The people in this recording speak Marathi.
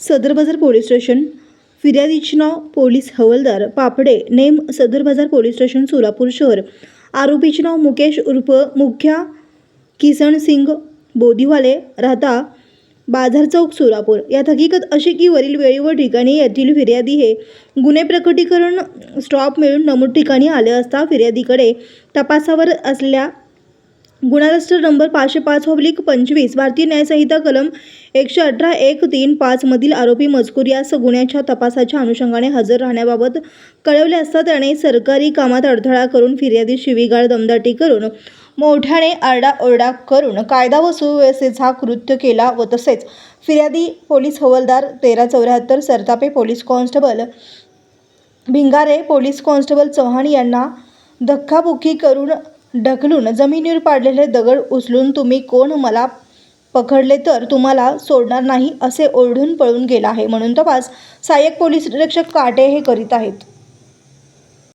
Sadar Bazar police station. फिर्यादीचे नाव पोलीस हवलदार पापडे नेम सदर बाजार पोलीस स्टेशन सोलापूर शहर. आरोपीचे नाव मुकेश उर्फ मुख्या किसन सिंग बोधिवाले राहता बाजार चौक सोलापूर. यात हकीकत अशी की वरील वेळी व ठिकाणी येथील फिर्यादी हे गुन्हे प्रकटीकरण स्टॉप मिळून नमूद ठिकाणी आले असता फिर्यादीकडे तपासावर असल्या गुन्हा रजिस्टर नंबर पाचशे पाच पब्लिक पंचवीस भारतीय न्यायसंहिता कलम एकशे अठरा एक तीन पाचमधील आरोपी मजकूर यास गुन्ह्याच्या तपासाच्या अनुषंगाने हजर राहण्याबाबत कळवले असता त्याने सरकारी कामात अडथळा करून फिर्यादी शिवीगाळ दमदाटी करून मोठ्याने आरडाओरडा करून कायदा व सुव्यवस्थेचा कृत्य केला व तसेच फिर्यादी पोलीस हवालदार तेरा चौऱ्याहत्तर Saratape police constable Bhingare police constable Chavan यांना धक्काबुक्की करून ढकलून जमिनीवर पाडलेले दगड उचलून तुम्ही कोण मला पकडले तर तुम्हाला सोडणार नाही असे ओरडून पळून गेला आहे म्हणून तपास. सहाय्यक पोलीस निरीक्षक काटे हे करीत आहेत.